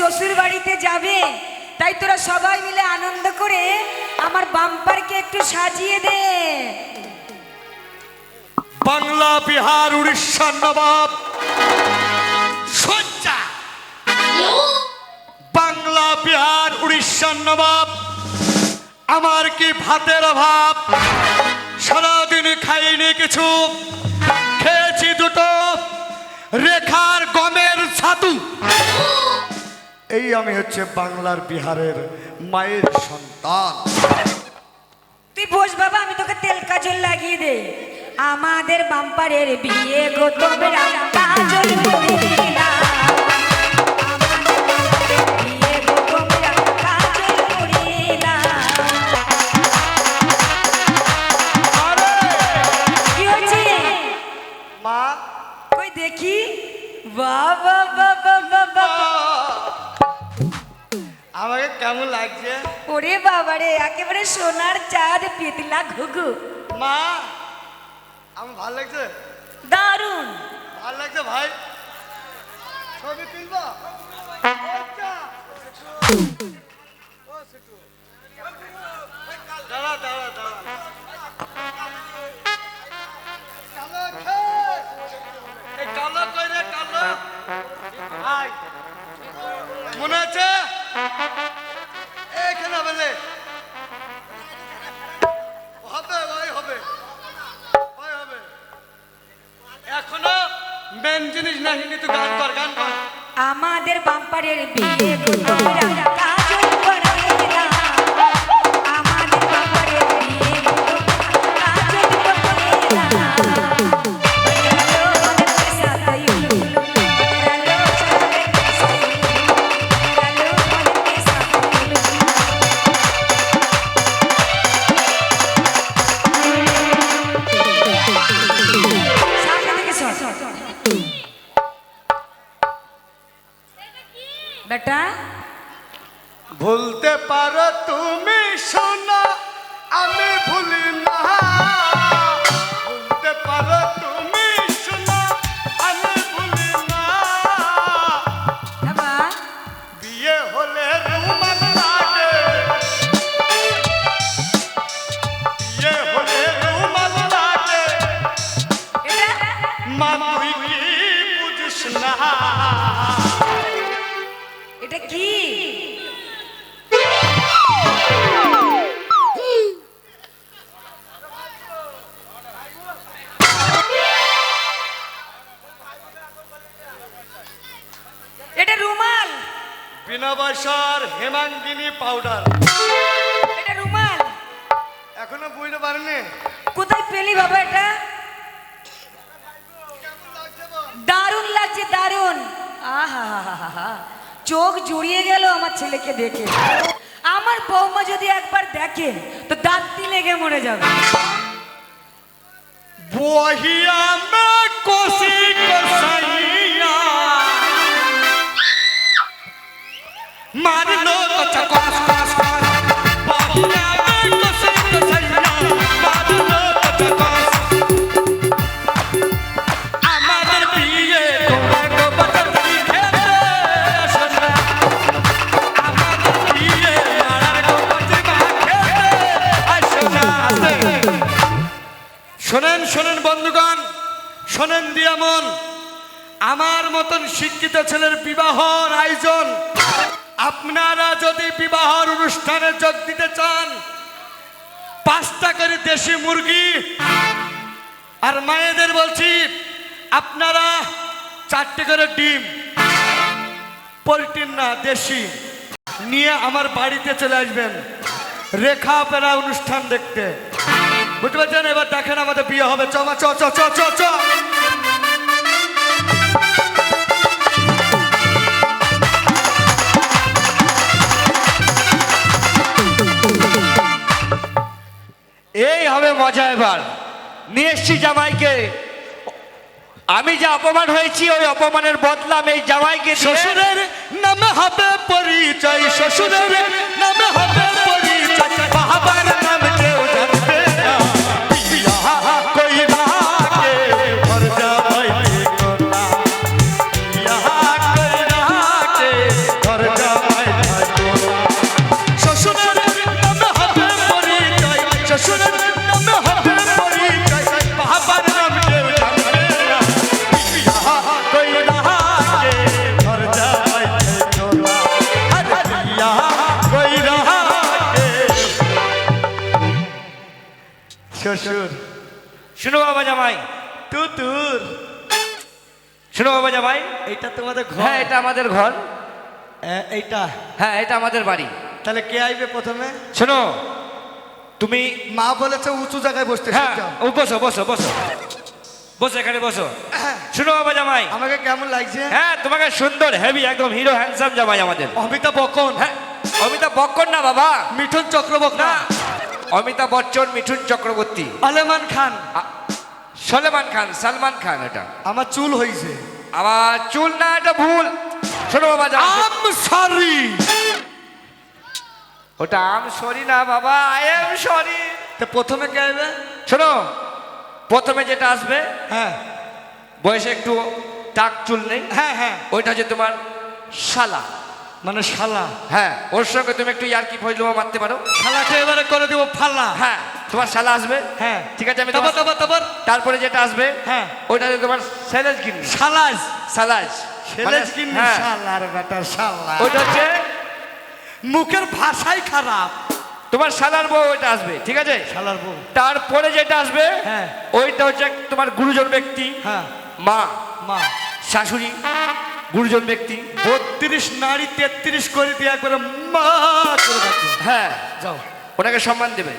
শ্বশুর বাড়িতে যাবে, তাই তোরা সবাই মিলে আনন্দ করে আমার বাম্পারকে একটু সাজিয়ে দে। বাংলা, বিহার উড়িষ্যার নবাব, সজ্জা। বাংলা, বিহার উড়িষ্যার নবাব, আমার কি ভাতের অভাব? সারাদিন খাইনি কিছু। খেয়েছি দুটো রেখার গমের ছাতু। এই আমি হচ্ছে বাংলার বিহারের মায়ের সন্তান। তুই বস বাবা আমি তোকে তেল কাজল লাগিয়ে দে আমাদের বাম্পারের বিয়ে গো তোমরা কাজল করে না। কেমন লাগছে? ওরে বাবারে একেবারে সোনার চাঁদ পিতলা ঘুঘু। মা আমার ভালো লাগছে? দারুণ। ভালো লাগছে ভাই? ছবি তুলবো? দাঁড়া বাম্পারের বিয়ে গো তোমরা বিনা পয়সার হেমাঙ্গিনী পাউডার এটা রুমাল। এখনও বুঝতে পারেনি কোথায় পেলি বাবা এটা? দারুণ লাগছে দারুণ। আহা চোখ জুড়িয়ে গেল আমার ছেলেকে দেখে। আমার বৌমা যদি একবার দেখে তো দাঁতটি লেগে মরে যাবে। বহিয়া শোনেন শোনেন বন্ধুগণ, শোনেন দিয়ামন, আমার মতন শিক্ষিত ছেলের বিবাহর আয়োজন। আপনারা যদি বিবাহর অনুষ্ঠানে যোগ দিতে চান, পাঁচটা করে দেশি মুরগি, আর মায়েদের বলছি, আপনারা চারটে করে ডিম, পোলট্রির না, দেশি, নিয়ে আমার বাড়িতে চলে আসবেন। রেখা পেরা অনুষ্ঠান দেখতে। বুঝতে পারছেন? এবার দেখেন আমাদের বিয়ে হবে। চমা চ চ চ চ চ। এই হবে মজা এবার। নিয়ে এসছি জামাইকে। আমি যে অপমান হয়েছি, ওই অপমানের বদলাম এই জামাইকে শ্বশুরের নামে হবে পরিচয়, শ্বশুরের নামে হবে তুতুর। শুনো বাবা জামাই। এইটা তোমাদের ঘর? হ্যাঁ এটা আমাদের ঘর। হ্যাঁ, এইটা? হ্যাঁ এটা আমাদের বাড়ি। তাহলে কে আইবে প্রথমে? শোনো তুমি মা বলেছে উঁচু জায়গায় বসতে হ্যাঁ ও বসো বসো বসো। বসো এখানে বসো। শুনো বাবা জামাই। আমাকে কেমন লাগছে? হ্যাঁ তোমাকে সুন্দর হেভি একদম হিরো হ্যান্ডসাম জামাই আমাদের। অমিতাভ বচ্চন। হ্যাঁ অমিতাভ বচ্চন না বাবা। মিঠুন চক্রবর্তী। না অমিতাভ বচ্চন মিঠুন চক্রবর্তী। আলেমান খান। সলমান খান সালমান খান এটা। আমার চুল হয়েছে আবার চুল না এটা ভুল। শোনো বাবা আম সরি ওটা আম সরি না বাবা আই এম সরি তো প্রথমে কে আইবে? শোনো প্রথমে যেটা আসবে হ্যাঁ। বয়সে একটু টাক চুল নেই হ্যাঁ হ্যাঁ। ওইটা হচ্ছে তোমার শালা। মানে শালা। হ্যাঁ ওর সঙ্গে তুমি একটু ইয়ার কি ফজলুমা মারতে পারো। শালাকে এবারে করে দেবো ফাল্লা হ্যাঁ তোমার শালা আসবে। হ্যাঁ। ঠিক আছে আমি তারপর তোমার- তারপর তারপর। তারপরে যেটা আসবে হ্যাঁ। ওইটা হচ্ছে তোমার স্যালেজ কিননি শালাজ। সালাজ ছেলেজ কিনি হ্যাঁ। শালার বেটা শালা। ওইটা হচ্ছে মুখের ভাষাই খারাপ। তোমার শালার বউ ওইটা আসবে ঠিক আছে? শালার বউ। তারপরে যেটা আসবে হ্যাঁ। ওইটা হচ্ছে তোমার গুরুজন ব্যক্তি। হ্যাঁ। মা। মা। শাশুড়ি। গুরুজন ব্যক্তি বত্রিশ নারী তেত্রিশ করে দিয়ে একবারে মা করে রাখবে হ্যাঁ যাও ওনাকে সম্মান দেবে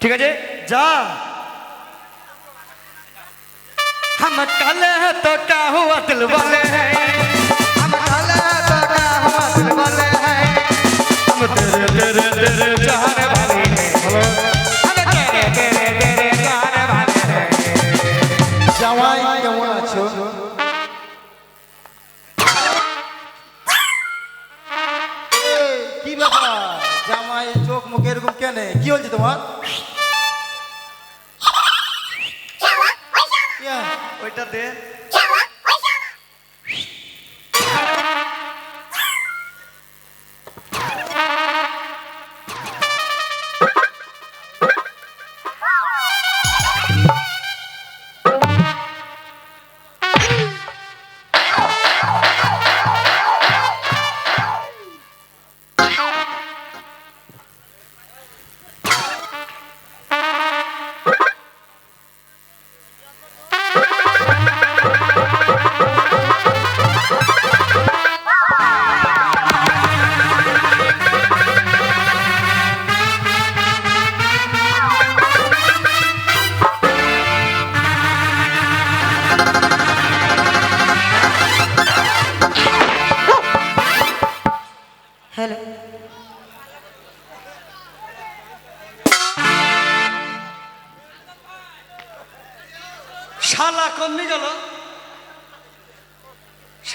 ঠিক আছে जा हम कल तो क्या हुआ दिल वाले हैं हम कल तो क्या हुआ दिल वाले हैं हम तेरे तेरे तेरे चाहने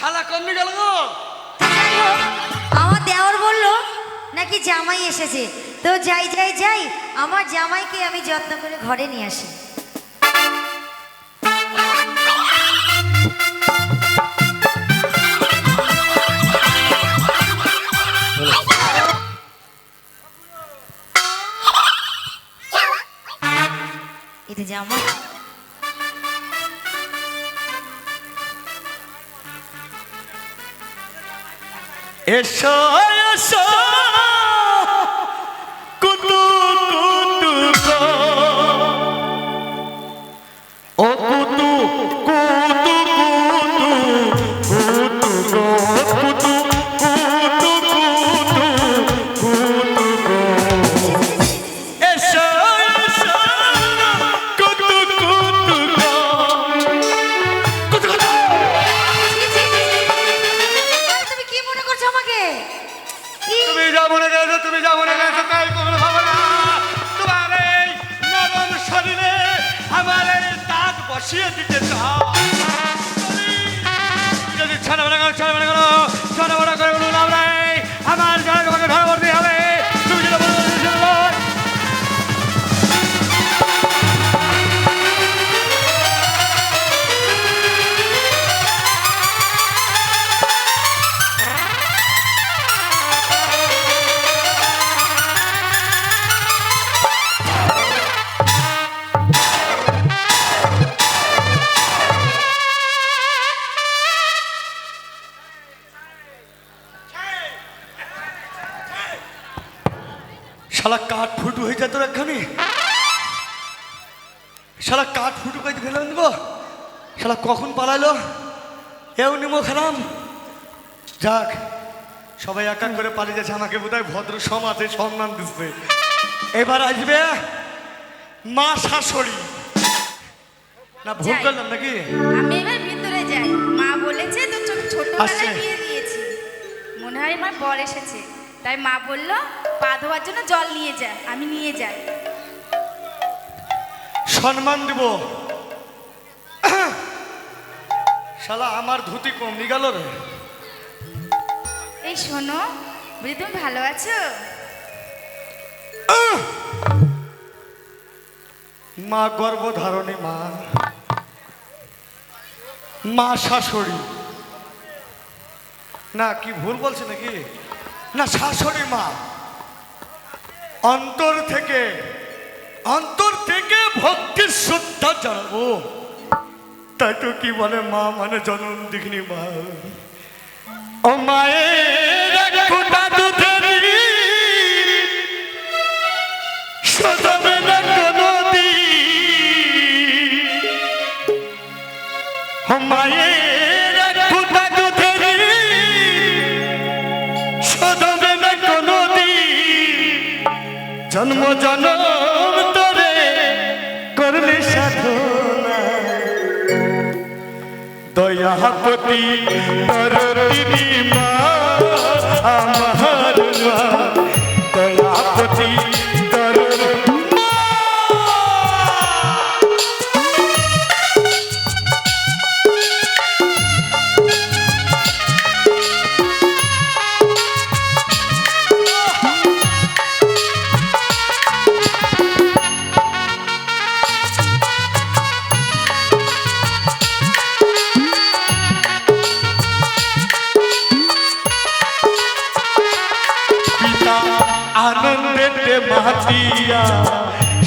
শালা কমনি গেল আমার দেওর বলল, নাকি জামাই এসেছে? তো যাই যাই যাই, আমার জামাইকে আমি যত্ন করে ঘরে নিয়ে আসি। এটা জামাই। এসো এসো বসিয়ে দিতে হয়ে তোর এখানে শালা কাঠ ফুটু করে ফেলে দেবো শালা কখন পালালো? এও নিমো খেলাম যাক সবাই এক এক করে পালিয়ে যাচ্ছে আমাকে বোধহয় ভদ্র সমাজে সম্মান দিচ্ছে। এবার আসবে মা শাশুড়ি। না ভুল। করলাম নাকি? আমি এবার ভিতরে যাই। মা বলেছে তো। ছোটবেলায় বিয়ে দিয়েছি। মনে হয় আমার বর এসেছে। তাই মা বলল পা ধোয়ার জন্য জল নিয়ে যা আমি নিয়ে যাই। সম্মান দিব। শালা আমার ধুতি কমনি গেল রে। এই শোনো বলি তুমি ভালো আছো? মা গর্ভধারণী মা মা শাশুড়ি। না কি ভুল বলছে নাকি? না শাশুড়ি মা? অন্তর থেকে অন্তর থেকে ভক্তির শ্রদ্ধা জানাব। তাই তো কি বলে মা মানে জনম দিঘিনী মা। ও মায়ের দয়াপতি ধরতি মা আমার মা আনন্দেতে মাতিয়া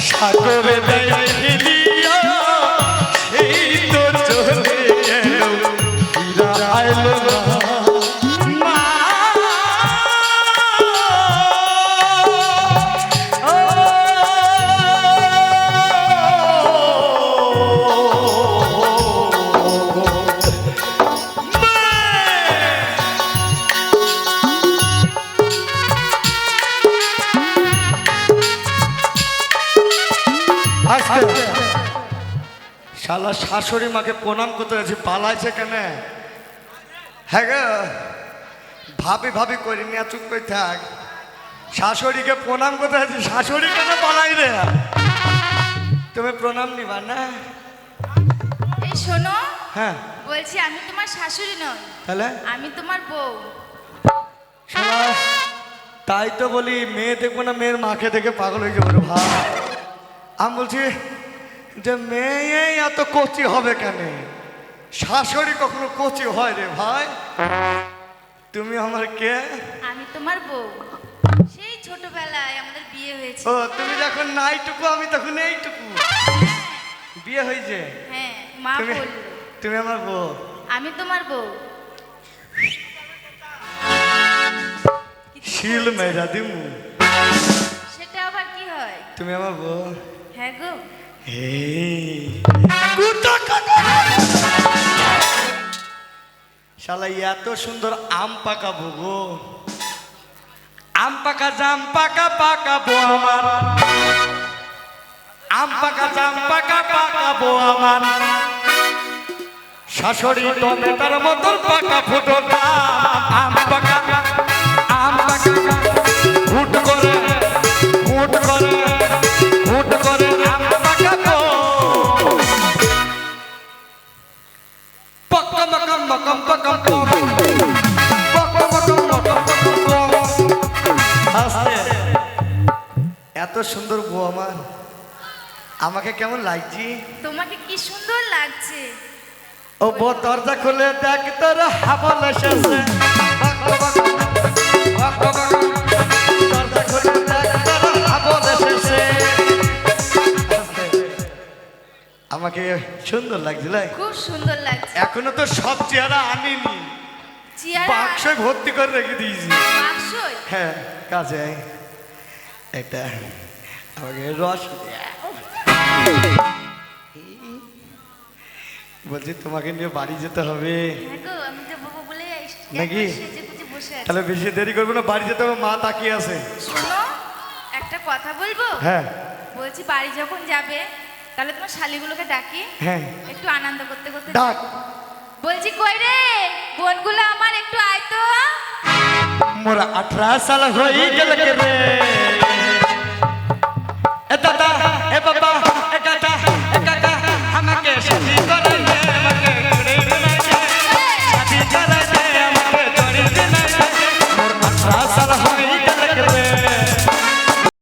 সাগরে দেয় আস্তে শালা শাশুড়ি মাকে প্রণাম করতে গেছি পালাইছে কেন? হ্যাঁ গো ভাবি ভাবি করি নিয়ে চুপ করে থাক। শাশুড়িকে প্রণাম করতে গেছি শাশুড়ি কেন পালাই রে? তুমি প্রণাম নিবা না? এই শোনো হ্যাঁ। বলছি আমি তোমার শাশুড়ি নই তাহলে? আমি তোমার বউ। তাই তো বলি মেয়ে দেখব না মেয়ের মাকে দেখে পাগল হয়ে যাব ভাই। আমি বলছি যে মেয়ে এত কচি হবে কেন? শাশুড়ি কখনো কচি হয় রে ভাই? তুমি আমার কে? আমি তোমার বউ। সেই ছোটবেলায় আমাদের বিয়ে হয়েছে। ও তুমি যখন নাইটুকু আমি তখন এইটুকু। বিয়ে হয়েছে? হ্যাঁ মা বলল। তুমি আমার বউ। আমি তোমার বউ। শিল মেরা দিমু। সেটা আবার কি হয়? তুমি আমার বউ। হ্যাঁ। শালা, এত সুন্দর আম পাকাবো গো। আম পাকা জাম পাকা পাকাবো আমার। আম পাকা জাম পাকা পাকাবো আমার। শাশুড়ি টমেটার মতন পাকা ফুটো আম পাকা লাগছি? তোমাকে কি সুন্দর লাগছে? ও বউ দরজা খুলে দেখ তোর হাবল এসেছে। আমাকে সুন্দর লাগছে লাই। খুব সুন্দর লাগছে। এখনও তো সব চেহারা আনিনি। বাক্সে ভর্তি করে রেখে দিয়েছি। হ্যাঁ কাজে এটা আমাকে রস বলছি তোমাকে নিয়ে বাড়ি যেতে হবে। হ্যাঁ নাকি? তাহলে বেশি দেরি করব না বাড়ি যেতে হবে মা তাকিয়ে আছে। একটা কথা বলব? হ্যাঁ। বলছি বাড়ি যখন যাবে তাহলে তোমার শালিগুলোকে ডাকি। হ্যাঁ। একটু আনন্দ করতে করতে ডাক। বলছি কই রে? বোনগুলো আমার একটু আয় তো। মোর 18 সাল হই গেল রে? এ দাদা এ বাবা।